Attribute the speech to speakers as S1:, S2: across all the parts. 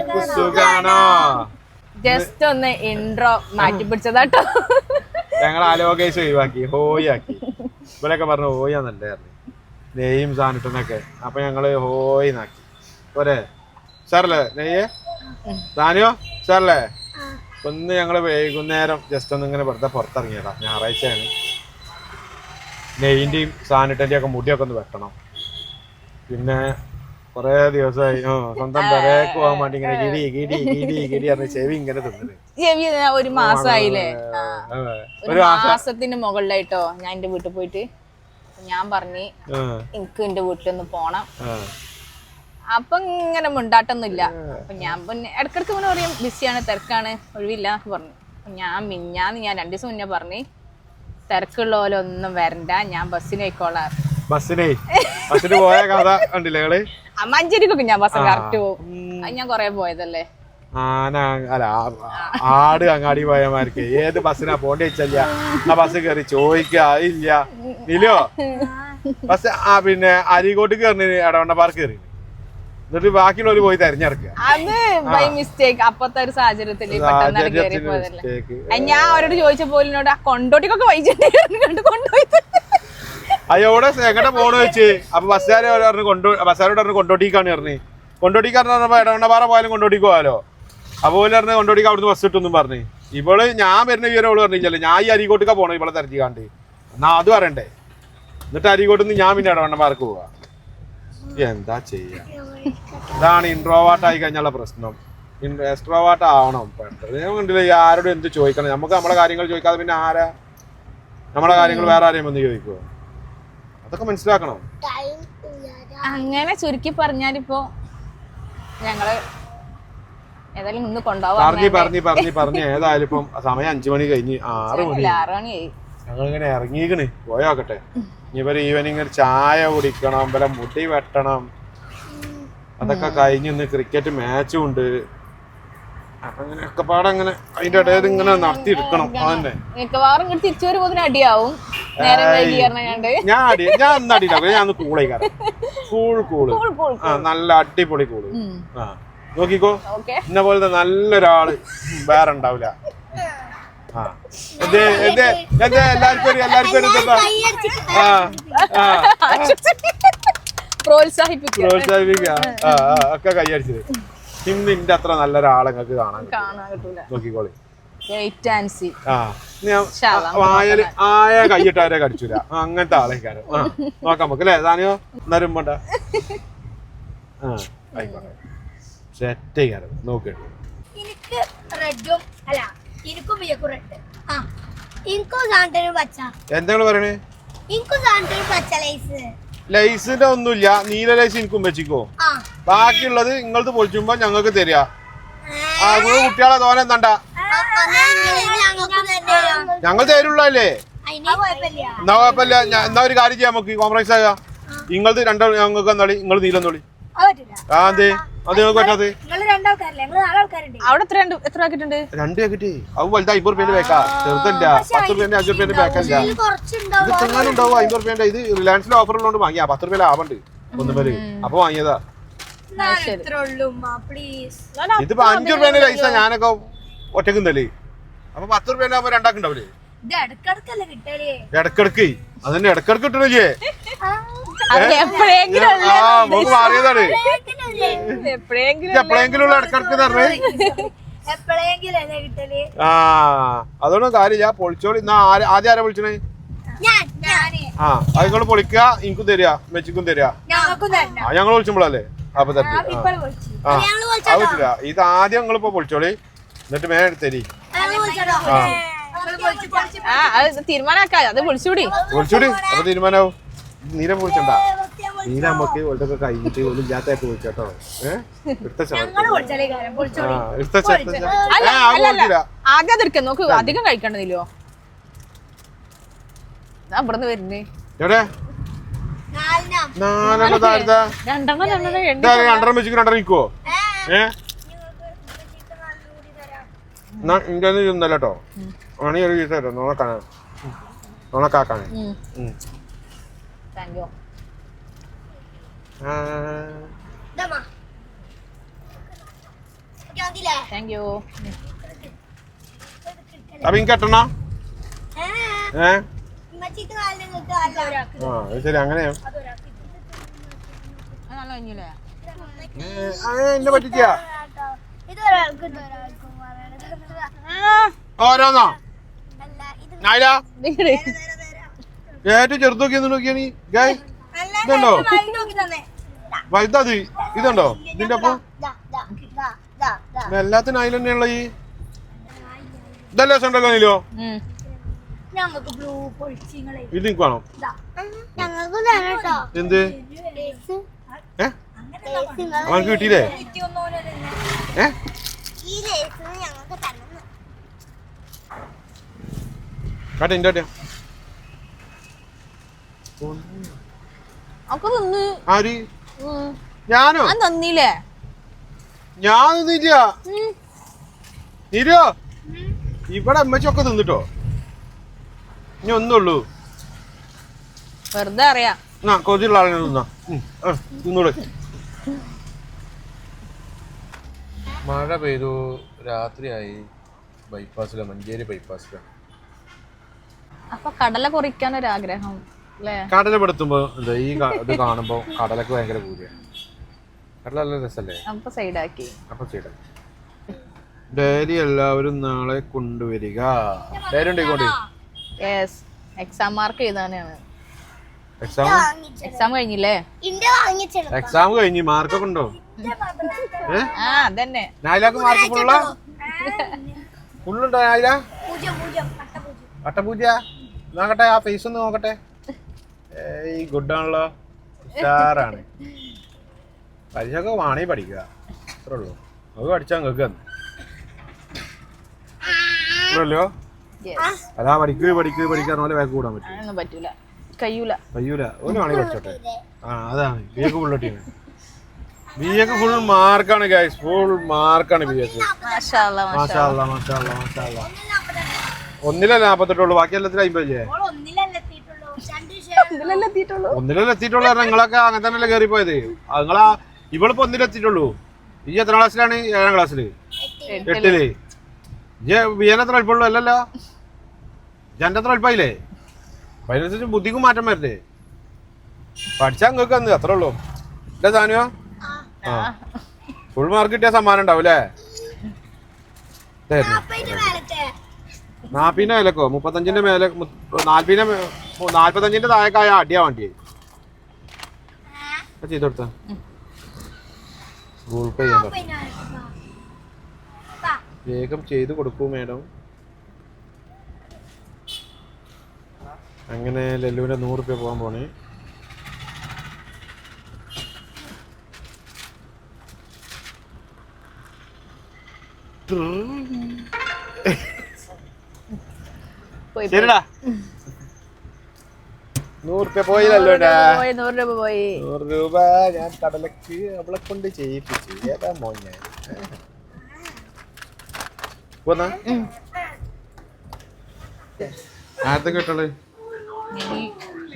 S1: എല്ലാവർക്കും സുഖാണോ
S2: ജസ്റ്റ് ഒന്ന് ഇൻട്രോ മാറ്റി പിടിച്ചതാട്ടോ.
S1: ഞങ്ങൾ ആലോകേശ് ഒഴിവാക്കി ഹോയാക്കി. ആക്കി ഇവരൊക്കെ പറഞ്ഞു ഹോയാന്നല്ലായിരുന്നു നെയ്യും സാനിട്ടനൊക്കെ. അപ്പൊ ഞങ്ങൾ ഹോയി നാക്കി പോരെ. സാറല്ലേ നെയ്യേ? സാനിയോ? സാറല്ലേ? ഒന്ന് ഞങ്ങൾ വൈകുന്നേരം ജസ്റ്റ് ഒന്ന് ഇങ്ങനെ വെറുതെ പുറത്തിറങ്ങിയതാ. ഞായറാഴ്ചയാണ്. നെയ്യിന്റെയും സാനിട്ടന്റെയും ഒക്കെ മുടിയൊക്കെ ഒന്ന് വെട്ടണം. പിന്നെ കൊറേ ദിവസമായി സ്വന്തം പെരേക്ക് പോകാൻ വേണ്ടി ഇങ്ങനെ കിടി കിടി കിടി കിടി പറഞ്ഞ് ചെവി ഇങ്ങനെ തിന്നത്
S2: ചെവി ഒരു മാസമായില്ലേ ആ. ഒരു മാസത്തിന് മുകളിലായിട്ടോ ഞാൻ എന്റെ വീട്ടിൽ പോയിട്ട്. ഞാൻ പറഞ്ഞു എനിക്ക് എന്റെ വീട്ടിലൊന്ന് പോണം. അപ്പൊ ഇങ്ങനെ മുണ്ടാട്ടൊന്നുമില്ല. അപ്പൊ ഞാൻ പിന്നെ ഇടക്കിടക്ക് ഇങ്ങനെ പറയും ബിസിയാണ് തിരക്കാണ് ഒഴിവില്ല എന്നൊക്കെ പറഞ്ഞു. ഞാൻ മിഞ്ഞാന്ന് ഞാൻ രണ്ടു ദിവസം മുന്നേ പറഞ്ഞു തിരക്കുള്ള പോലെ ഒന്നും വരണ്ട ഞാൻ ബസ്സിന് പോയിക്കോളാം.
S1: ബസ്സിനെ. ബസ്സിന് പോയ കഥ കണ്ടില്ലേ നിങ്ങൾ?
S2: ആ മഞ്ചേരിക്കൊക്കെ ഞാൻ ബസ് കറക്റ്റ് പോകും ഞാൻ കൊറേ പോയതല്ലേ?
S1: ആന അല്ല ആട് അങ്ങാടി പോയമാർക്ക് ഏത് ബസ്സിനാ പോണ്ടി വെച്ചല്ല. ആ ബസ് കയറി ചോദിക്കുക ഇല്ല. ഇല്ലയോ ബസ് ആ പിന്നെ അരീകോട്ട് കയറി എടവണ്ണ പാർക്ക് കയറി എന്നിട്ട് ബാക്കിയുള്ളവര് പോയി തെരഞ്ഞെടുക്കുക.
S2: അത് ബൈ മിസ്റ്റേക്ക് അപ്പത്തെ ഒരു സാഹചര്യത്തിൽ ഞാൻ അവരോട് ചോദിച്ച എന്നോട് ആ കൊണ്ടോട്ടിക്കൊക്കെ വൈകിട്ട് കൊണ്ടുപോയി
S1: അയ്യോടെ എങ്ങടെ പോണു വെച്ച് അപ്പൊ ബസ്സുകാരെ പറഞ്ഞു കൊണ്ടു ബസ്സുകാരോട് പറഞ്ഞു കൊണ്ടോട്ടിക്കാണ് പറഞ്ഞു. കൊണ്ടോട്ടിക്കാരൻ പറഞ്ഞപ്പോ ഇടവണ്ണപാറ പോയാലും കൊണ്ടോട്ടിക്ക് പോകാലോ അപ്പൊ ഓൽ പറഞ്ഞു കൊണ്ടോട്ടിക്ക് അവിടുന്ന് ബസ് കിട്ടുമെന്നും പറഞ്ഞു. ഇവൾ ഞാൻ വരുന്ന വിവരം അവൾ പറഞ്ഞില്ലല്ലോ. ഞാൻ ഈ അരികോട്ടൊക്കെ പോണോ ഇവളെ തെരഞ്ഞിക്കാണ്ട് എന്നാ അത് പറയണ്ടേ? എന്നിട്ട് അരീകോട്ട് നിന്ന് ഞാൻ പിന്നെ എടവണ്ണപ്പാർക്ക് പോവാ. എന്താ ചെയ്യാ? ഇതാണ് ഇൻട്രോവാട്ട് ആയി കഴിഞ്ഞുള്ള പ്രശ്നം എക്സ്ട്രോവാട്ട് ആവണം. ആരോടും എന്ത് ചോദിക്കണം? നമുക്ക് നമ്മളെ കാര്യങ്ങൾ ചോദിക്കാതെ പിന്നെ ആരാ? നമ്മളെ കാര്യങ്ങൾ വേറെ ആരെയും വന്ന് ചോദിക്കുമോ അതൊക്കെ മനസ്സിലാക്കണം.
S2: അങ്ങനെ ചുരുക്കി പറഞ്ഞാലിപ്പോ ഞങ്ങൾ ഏതായാലും ഇന്ന് കൊണ്ടുപോകാം
S1: പറഞ്ഞു പറഞ്ഞു പറഞ്ഞു പറഞ്ഞു. ഏതായാലും ഇപ്പം സമയം അഞ്ചു മണി കഴിഞ്ഞ് ആറ് മണി
S2: ആറ് മണിയായി.
S1: ഞങ്ങൾ ഇങ്ങനെ ഇറങ്ങിക്കണ് പോയോക്കട്ടെ ഇനി ഇവർ ഈവനിങ് ഒരു ചായ കുടിക്കണം ഇവരെ മുടി വെട്ടണം. അതൊക്കെ കഴിഞ്ഞ് ഇന്ന് ക്രിക്കറ്റ് മാച്ചും ഉണ്ട്. അങ്ങനെയൊക്കെ പാടെ അങ്ങനെ അതിന്റെ ഇടയിൽ ഇങ്ങനെ നടത്തി എടുക്കണം അതന്നെ.
S2: മിക്കവാറും തിരിച്ചു വരുമ്പോ അടിയാവും.
S1: ഞാൻ അടി ഞാൻ അന്ന് അടിയില്ല ഞാൻ അന്ന് കൂളേക്കാരം കൂൾ
S2: കൂൾ
S1: ആ നല്ല അടിപൊളി
S2: കൂൾ
S1: ആ നോക്കിക്കോ. എന്നെ പോലത്തെ നല്ലൊരാൾ വേറെ ഉണ്ടാവില്ല ആ എന്തേ എന്തേ എന്തേ എല്ലാവർക്കും ഒരു എല്ലാവർക്കും ഒരു? ആ ആ.
S2: പ്രോത്സാഹിപ്പിക്കുക.
S1: പ്രോത്സാഹിപ്പിക്കുക. ആ ഒക്കെ കൈയടിച്ചത് ഇന്ന് ഇന്റെ അത്ര നല്ലൊരാളെ നിങ്ങൾക്ക്. കാണാൻ നോക്കിക്കോളി.
S2: വെയിറ്റ് ആൻഡ് സി
S1: ആ ഇനി ഞാൻ
S2: ഇൻഷാല്ലാ,
S1: വായൽ ആയ കൈയിട്ടാരെ കടിച്ചില്ല അങ്ങനത്തെ ആളെ ആ നോക്കാം നമുക്ക് അല്ലേ? താനിയോ നരുമ്പണ്ട ആ ആയിക്കോട്ടെ. സെറ്റ് ചെയ്യാറ് നോക്കിട്ട്
S3: എനിക്ക് റെഡും അല്ല എനിക്കും വിയക്കും റെഡ് ആ എനിക്കും സാന്റനും പച്ച.
S1: എന്താണ് പറയണേ?
S3: എനിക്കും സാന്റനും പച്ച ലൈസ്
S1: ലൈസിന്റെ ഒന്നുമില്ല. നീല ലൈസ് എനിക്കും വെച്ചിക്കോ
S3: ആ.
S1: ബാക്കിയുള്ളത് നിങ്ങളത് പൊളിച്ചുമ്പോ ഞങ്ങൾക്ക് തരിക. ആ കുട്ടികളെ തോനെ എന്താണ്ട ഞങ്ങൾ തേരുള്ളല്ലേ എന്നാ കുഴപ്പമില്ല. എന്നാ ഒരു കാര്യം ചെയ്യാം നമുക്ക്. കോംപ്രമൈസ് ആകാം. നിങ്ങളത് രണ്ടോ ഞങ്ങൾക്ക് എന്നാളി നിങ്ങൾ നീലം തോളി
S3: അത് പറ്റില്ല
S1: ആ എന്തേ? അത് ഞങ്ങൾക്ക് പറ്റാതെ
S3: നിങ്ങൾ
S2: അവിടെ എത്ര രണ്ട് എത്ര ആക്കിയിട്ടുണ്ട്
S1: രണ്ട് പാക്കറ്റ് അത് വലുത് അമ്പത് റുപ്യന്റെ ബേക്കാ ചെറുതല്ല. പത്ത് റുപ്യന്റെ അഞ്ചു റുപ്യന്റെ
S3: കുറച്ചുണ്ടാവും.
S1: ഇത് ചെങ്ങാനും ഉണ്ടാവും? അമ്പത് റുപ്യന്റെ ഇത് റിലയൻസിന്റെ ഓഫർ ഉള്ളതുകൊണ്ട് വാങ്ങിയാ. പത്ത് റുപ്യ ലാഭമുണ്ട് ഒന്നും പേര്. അപ്പൊ വാങ്ങിയതാ.
S3: ഇത്ര ഉള്ളൂ പ്ലീസ്
S1: ഇതിപ്പോ അഞ്ചു റുപ്യന്റെ ലൈസ ഞാനൊക്കെ ഒറ്റക്കും തല്ലേ അപ്പൊ പത്ത് റുപ്യ ആകുമ്പോ രണ്ടാക്കുണ്ടാവില്ലേ ഇടക്കിടക്ക്. അതന്നെ ഇടക്കിടക്ക് കിട്ടണില്ലേ
S2: എപ്പോഴെങ്കിലും
S1: നമുക്ക് മാറിയതാണ്. ഇടക്കിടക്ക് തരണേ
S3: എപ്പോഴെങ്കിലും അല്ലേ കിട്ടൽ?
S1: ആ അതുകൊണ്ട് കാര്യമില്ല പൊളിച്ചോളി. എന്നാ ആദ്യം ആരാ വിളിച്ചണേ?
S3: ഞാൻ
S1: ആ അത് നിങ്ങൾ പൊളിക്കുക. എനിക്കും തരിക. മെച്ചിക്കും തരിക. ആ ഞങ്ങൾ വിളിച്ചുമ്പോഴല്ലേ അപ്പൊ തരട്ടെ ആ
S3: ഇപ്പോൾ വിളിച്ചു.
S1: ആ
S3: ഞങ്ങൾ
S1: അത് പറ്റില്ല. ഇത് ആദ്യം നിങ്ങളിപ്പോ ഇപ്പൊ പൊളിച്ചോളി. എന്നിട്ട് മേ തരി
S3: ഞങ്ങൾ
S1: ആ.
S2: ആ അത് തീരുമാനാക്കാം. അത് വിളിച്ചുകൂടി
S1: പൊളിച്ചോടി അപ്പൊ തീരുമാനാവും. നീര വിളിച്ചണ്ട നീര നമുക്ക് ഇവളുടെ കഴിഞ്ഞിട്ട് ഒരു ഇല്ലാത്തൊക്കെ വിളിച്ചോട്ടോ. ഏഹ് എടുത്ത ആ
S2: അല്ല അല്ല അല്ല
S1: പൊളിച്ചില്ല
S2: ആദ്യം അതെടുക്കാം നോക്ക് അധികം കഴിക്കണ്ടതില്ലോ ഞാൻ ഇവിടുന്ന് വരുന്നേ.
S1: എവിടെ?
S3: നാലിനാ.
S1: നാലെണ്ണം താഴ്ത്താ
S2: രണ്ടെണ്ണം രണ്ടെണ്ണം എണ്ണി
S1: വെച്ചിട്ട് രണ്ടെണ്ണം നിൽക്കുവോ ഏ? എന്നാ ഇന്റെ ചെന്നല്ല കേട്ടോ ആണി ഒരു ദിവസം തരാം? നോണക്കാണ് നോണക്കാക്കാണ്
S2: താങ്ക് യു താങ്ക് യു
S1: അപ്പൊ എനിക്ക് കെട്ടണ ഏ ആ ശരി അങ്ങനെയാ എന്നെ പറ്റിച്ചാ?
S3: ഇത് ഒരാൾക്ക് ഇത് ഒരാൾക്കും പറയണത്
S1: ഓരോന്നോ നായില ഏറ്റവും ചെറുത് നോക്കിയെന്ന് നോക്കിയാ നീ? ഗായ് ഇതുണ്ടോ?
S3: നോക്കി
S1: വലുതത് ഇതുണ്ടോ? ഇതിന്റെ അപ്പൊ
S3: ദാ, ദാ, ദാ, ദാ, ദാ.
S1: എല്ലാത്തിനും അതിൽ തന്നെയുള്ള ഈ ഇതല്ലേ ഉണ്ടല്ലോ നീലോ ഇത് എനിക്ക് വേണം?
S3: ഞങ്ങൾക്ക് തന്നെ കേട്ടോ.
S1: എന്ത്? അവനക്ക് കിട്ടിയില്ലേ? ഏ
S3: ഈ ലേസ് ഞങ്ങൾക്ക് തന്നെ
S1: കാട്ടെ ഇന്റെ കാട്ടെ
S2: ഒക്കെ തിന്ന്.
S1: ആര്?
S2: ഉം.
S1: ഞാനോ?
S2: ഞാൻ തന്നില്ലേ?
S1: ഞാൻ തിന്നില്ല.
S2: ഉം.
S1: നീരോ ഇവിടെ അമ്മച്ചൊക്കെ തിന്നിട്ടോ? ഇനി ഒന്നുള്ളൂ.
S2: വെറുതെ അറിയാം.
S1: എന്നാ കൊതിയുള്ള ആളിനെ തിന്നാ. ഉം, ആ, തിന്നൂടെ. മഴ പെയ്തു രാത്രിയായി. ബൈപ്പാസില മഞ്ചേരി ബൈപ്പാസില
S2: അപ്പൊ കടല കുറിക്കാൻ ഒരു ആഗ്രഹം
S1: കടല പെടുത്തുമ്പോ ഈ ഇത് കാണുമ്പോ കടലൊക്കെ ഭയങ്കര കൂടിയാണ് കടല നല്ല രസല്ലേ?
S2: അപ്പൊ സൈഡാക്കി.
S1: അപ്പൊ ചെയ്യട്ടെ ഡയറി എല്ലാവരും നാളെ കൊണ്ടുവരിക. ഡയറി ഉണ്ടായിക്കോട്ടെ
S2: യെസ് എക്സാം മാർക്ക് എഴുതാനാണ്.
S1: എക്സാം
S2: എക്സാം കഴിഞ്ഞില്ലേ?
S1: എക്സാം കഴിഞ്ഞ് മാർക്കൊക്കെ ഉണ്ടോ?
S2: ആ അതന്നെ.
S1: നായിലാക്ക് മാർക്ക് ഫുള്ള ഫുള്ളുണ്ടോ നായില?
S3: പൂജ്യം?
S1: നോക്കട്ടെ ആ ഫേസ് ഒന്ന് നോക്കട്ടെ. ഈ ഗുഡ് ആണല്ലോ. ഉഷാറാണ് പരീക്ഷയൊക്കെ വാണേ പഠിക്കുക. അത്രേ ഉള്ളൂ. അത് പഠിച്ചാൽ നിങ്ങൾക്ക് അത്രല്ലോ അതാ പഠിക്കുക പഠിക്കുക പഠിക്കാൻ പോലെ വേഗം കൂടാൻ പറ്റും.
S2: കയ്യൂല പറ്റൂല. കഴിയൂല
S1: ഒരു വേണമെങ്കിൽ പഠിച്ചോട്ടെ. ആ അതാണ്. ബി എക്ക് ഫുൾ ടീം ബി എക്ക് ഫുൾ മാർക്കാണ് ഗൈസ് ഫുൾ മാർക്കാണ് ബി എക്ക്
S2: മാഷാ അള്ളാ മാഷാ
S1: മാഷാ മാഷാ മാഷാ ഒന്നിലല്ല നാപ്പത്തെട്ടുള്ളൂ? ബാക്കി എല്ലാത്തിലും അമ്പല്ലേ
S3: ഓൾ ഒന്നിലല്ല എത്തിയിട്ടുള്ളൂ.
S1: കാരണം നിങ്ങളൊക്കെ അങ്ങനെ തന്നെയല്ലേ പോയത് നിങ്ങളാ ഇവളിപ്പോ ഒന്നിലെത്തിയിട്ടുള്ളൂ ഈ എത്ര ക്ലാസ്സിലാണ്? ഏഴാം ക്ലാസ്സിൽ. എട്ടിൽ. ബിയൻ എത്ര എളുപ്പമുള്ളൂ അല്ലല്ലോ. ജന്റെ എത്ര അല്പായില്ലേ അതിനനുസരിച്ച് ബുദ്ധിക്കും മാറ്റം വരില്ലേ പഠിച്ചാൽ നിങ്ങൾക്ക് അന്ന് അത്രേ ഉള്ളൂ. എന്റെ സാനിയോ ആ. ഫുൾ മാർക്ക് കിട്ടിയ സമ്മാനം ഉണ്ടാവും അല്ലേ? നാപ്പിന്റെ മേലക്കോ? മുപ്പത്തഞ്ചിന്റെ മേലെ നാൽപ്പതിന്റെ നാൽപ്പത്തഞ്ചിന്റെ താഴേക്കായ അടിയാ വണ്ടി ചെയ്ത് കൊടുത്ത ഗൂഗിൾ പേ ചെയ്യാൻ വേഗം ചെയ്ത് കൊടുക്കൂ മേഡം. അങ്ങനെ ലല്ലുവിന് നൂറ് രൂപ പോകാൻ പോണേ.
S2: പോയി
S1: ശരിടാ. നൂറ് രൂപ പോയി
S2: പോയി നൂറ് രൂപ പോയി.
S1: നൂറ് രൂപ ഞാൻ കടലക്ക് അവളെ കൊണ്ട് ചെയ്യിപ്പിച്ചു. ഏതാ മോൻ ഞാൻ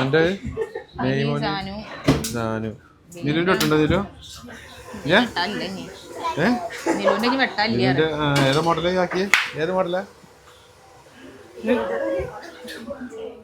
S1: എന്റെ നിലുവിന്റെ ഒട്ടുണ്ടോ നിലു? ഏ? ആ, ഏതാ മോഡൽ ഏത് മോഡലാ?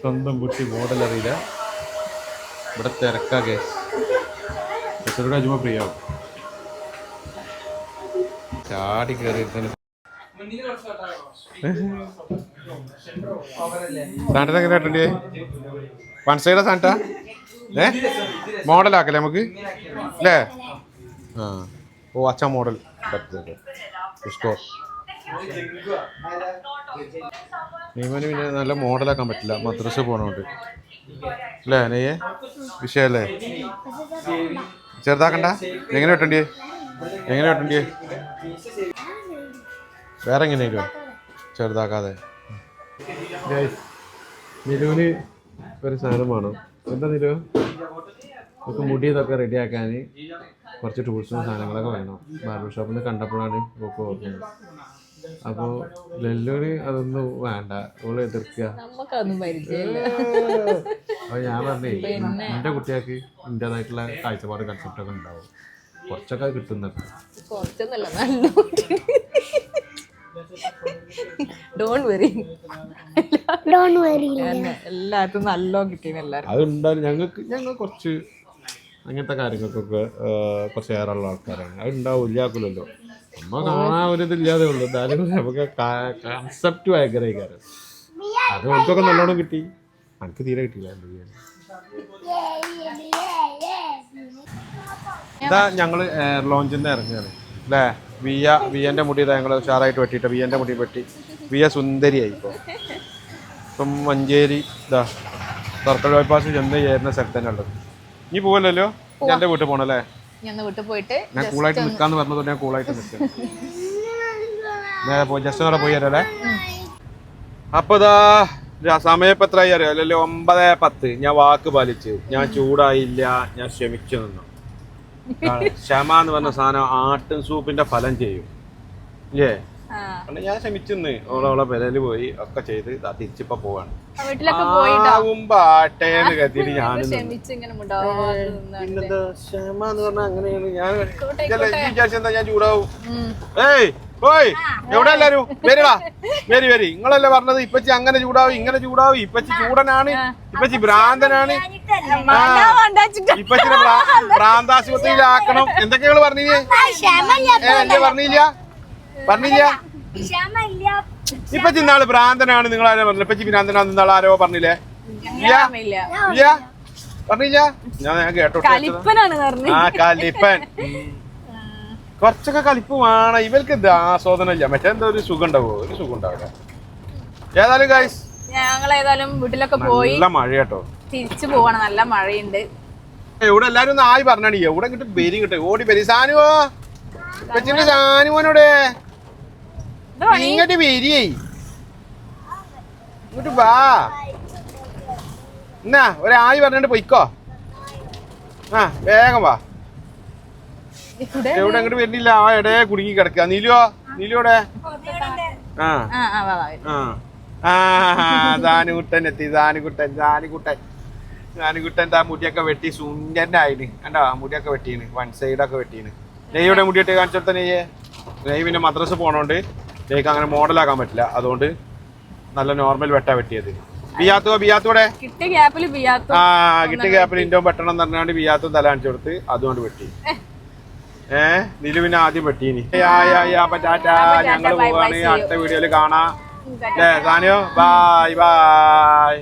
S1: സ്വന്തം കുട്ടി മോഡൽ അറിയില്ല ഇവിടെ തിരക്കാ കേസ് എത്രയുടെ അജുമ പ്രിയാവും ചാടി കയറി സാന്റ എങ്ങനെ ഇട്ടണ്ടേ വൺ സൈഡാ സാന്റ ഏ? മോഡലാക്കല്ലേ നമുക്ക്? അല്ലേ ആ. ഓ അച്ഛ മോഡൽ പറ്റുന്നുണ്ട് നീമന് പിന്നെ നല്ല മോഡലാക്കാൻ പറ്റില്ല. മദ്രസ പോണോണ്ട്. അല്ലേ നെയ്യേ വിഷയല്ലേ? ചെറുതാക്കണ്ട. എങ്ങനെ വെട്ടണ്ടിയേ? എങ്ങനെ വെട്ടണ്ടിയേ? വേറെ എങ്ങനെയായിരുന്നു ചെറുതാക്കാതെ. നിലുവിന് ഒരു സാധനം വേണം. എന്താ നിലു നമുക്ക് മുടി ഇതൊക്കെ റെഡിയാക്കാൻ കുറച്ച് ടൂൾസും സാധനങ്ങളൊക്കെ വേണം. ബാർബർ ഷോപ്പിൽ നിന്ന് കണ്ടപ്പോഴാണ് ഒക്കെ ഓർക്കുന്നത്. അപ്പോൾ ലെല്ലുവിന് അതൊന്നും വേണ്ട. ഓൾ എതിർക്കുക
S2: നമുക്കതൊന്നും പരിചയമില്ല.
S1: അപ്പോൾ ഞാൻ പറഞ്ഞേ എന്റെ കുട്ടികൾക്ക് എന്റേതായിട്ടുള്ള കാഴ്ചപ്പാട് കൺസെപ്റ്റ് ഒക്കെ ഉണ്ടാവും. കുറച്ചൊക്കെ കിട്ടുന്നത്
S2: കുറച്ചൊന്നല്ല എല്ലാത്തും നല്ലോ
S1: ഞങ്ങൾക്ക് ഞങ്ങൾ കുറച്ച് അങ്ങനത്തെ കാര്യങ്ങൾക്കൊക്കെ കുറച്ച് ഏറെയുള്ള ആൾക്കാരാണ്. അത് ഉണ്ടാവും ഇല്ലാക്കില്ലല്ലോ നമ്മ കാണാൻ ഒരു ഇതില്ലാതെ ഉള്ളൂ. എന്നാലും നമുക്ക് കൺസെപ്റ്റ് ഭയങ്കര കാര്യം അത് നമുക്കൊക്കെ നല്ലോണം കിട്ടി. എനിക്ക് തീരെ കിട്ടിയില്ല എന്ത് ചെയ്യാൻ ഇതാ ഞങ്ങൾ എയർ ലോഞ്ചിൽ നിന്ന് ഇറങ്ങുകയാണ്. അല്ലേ വിയ വിയന്റെ മുടി ഇതാ ഞങ്ങൾ ഉഷാറായിട്ട് വെട്ടിയിട്ട് വിയന്റെ മുടി വെട്ടി. വിയ സുന്ദരിയായി ഇപ്പോൾ ഇപ്പം മഞ്ചേരി ഇതാ സർക്കിൾ ബൈപ്പാസ് ചെന്ന് ചേരുന്ന സ്ഥലത്ത് തന്നെ ഉള്ളത്. ഇനി പോവല്ലോ ഞാൻ എന്റെ വീട്ടിൽ പോകണല്ലേ
S2: ഞാൻ വീട്ടിൽ പോയിട്ട്
S1: ഞാൻ കൂളായിട്ട് നിൽക്കാന്ന് പറഞ്ഞത് ഞാൻ കൂളായിട്ട് നിൽക്കാം നേരെ പോയി ജസ്റ്റ് അവിടെ പോയി തരാം അപ്പൊ ഇതാ സമയം ഇപ്പൊ എത്രയായി അറിയാം? അല്ലല്ലോ ഒമ്പത് പത്ത്. ഞാൻ വാക്ക് പാലിച്ചു. ഞാൻ ചൂടായില്ല. ഞാൻ ക്ഷമിച്ചു നിന്നു. ക്ഷമ എന്ന് പറഞ്ഞ സാധനം ആട്ടും സൂപ്പിന്റെ ഫലം ചെയ്യും. ഇല്ലേ?
S2: ആ.
S1: ഞാൻ ക്ഷമിച്ചെന്ന്. ഓളോളെ പെരൽ പോയി ഒക്കെ ചെയ്ത് തിരിച്ചിപ്പോ പോവാണ്.
S2: വീട്ടിലൊക്കെ
S1: ആട്ടേന്ന് കരുതിയിട്ട്
S2: ഞാൻ.
S1: പിന്നെന്താ ക്ഷമ എന്ന് പറഞ്ഞാൽ അങ്ങനെയാണ്. ഞാൻ വിചാരിച്ചെന്താ ഞാൻ ചൂടാവും? ഏയ് ഓയ് എവിടെ എല്ലാരും? വരിടാ. വരി വരി. നിങ്ങളല്ലേ പറഞ്ഞത്? ഇപ്പച്ചി അങ്ങനെ ചൂടാവും ഇങ്ങനെ ചൂടാവും. ഇപ്പച്ചി ചൂടനാണ്. ഇപ്പച്ചി ഭ്രാന്തനാണ്. ഇപ്പച്ചിനെ ഭ്രാന്താശുപത്രിയിലാക്കണം. എന്തൊക്കെയാണ് പറഞ്ഞില്ലേ ഏ എന്തേ പറഞ്ഞില്ല? പറഞ്ഞില്ല? ഇപ്പൊ ചിന്നാൾ ഭ്രാന്തനാണ് നിങ്ങൾ ആരോ പറഞ്ഞില്ല? ഇപ്പൊ ഭ്രാന്തനാണ് നിങ്ങൾ ആരോ പറഞ്ഞില്ലേ? ഇല്ല? പറഞ്ഞില്ല? ഞാൻ ഞാൻ കേട്ടോ
S2: പറഞ്ഞു
S1: ആ കലിപ്പൻ. കുറച്ചൊക്കെ കലിപ്പ് വേണം ഇവർക്ക് ഇത് ആസ്വാദനം ഇല്ല. മറ്റേ എന്താ ഒരു സുഖം ഉണ്ടാവോ ഒരു സുഖം ഉണ്ടാവില്ല ഏതായാലും ഗൈസ്
S2: ഞങ്ങൾ ഏതായാലും വീട്ടിലൊക്കെ പോയി
S1: നല്ല മഴ കേട്ടോ.
S2: തിരിച്ചു പോവാണ്. നല്ല മഴയുണ്ട്.
S1: എവിടെ? എല്ലാരും ഒന്ന് ആയി പറഞ്ഞാണ്. എവിടെ കിട്ടും ബെരി കിട്ടും ഓടി ബെരി സാനുവോ? സാനുവോനോടെ. ഇങ്ങോട്ട് വരിയേ ഇങ്ങോട്ട് വാ. എന്നാ ഒരായി പറഞ്ഞിട്ട് പൊയ്ക്കോ. ആ വേഗം വാ. എവിടെ? അങ്ങോട്ട് വരുന്നില്ല. ആ എടേ കുടുങ്ങി കിടക്കുക. നീലുവോ? നീലുവിടെ? ആ.
S2: ആ
S1: ദാനുകുട്ടൻ എത്തി. ദാനുകുട്ടൻ ദാനുകുട്ടൻ ദാനുകുട്ടൻ താ മുടിയൊക്കെ വെട്ടി സുന്ദരനായിന് കണ്ടോ? മുടിയൊക്കെ വെട്ടീന്. വൺ സൈഡൊക്കെ വെട്ടീന്. നെയ്യുടെ മുടിയിട്ട് കാണിച്ചെടുത്ത നെയ്യ്. നെയ്യ് പിന്നെ മദ്രസ് പോണോണ്ട്. നെയ്ക്ക് അങ്ങനെ മോഡലാക്കാൻ പറ്റില്ല. അതുകൊണ്ട് നല്ല നോർമൽ വെട്ട വെട്ടിയത്. ബിയാത്തോ ബിയാത്തോടെ
S2: കിട്ടിയ ഗ്യാപ്പിൽ ബിയാത്തു
S1: ആ കിട്ടിയ ഗ്യാപ്പിൽ ഇൻഡോ വെട്ടണം എന്ന് പറഞ്ഞാണ്ട് ബിയാത്തും തല കാണിച്ചു കൊടുത്ത് അതുകൊണ്ട് വെട്ടി. ഏ. പിന്നെ ആദ്യം വെട്ടീനി.
S2: bye,
S1: പോവാണ്. അടുത്ത വീഡിയോയിൽ കാണാം. സാനിയോ? Bye bye.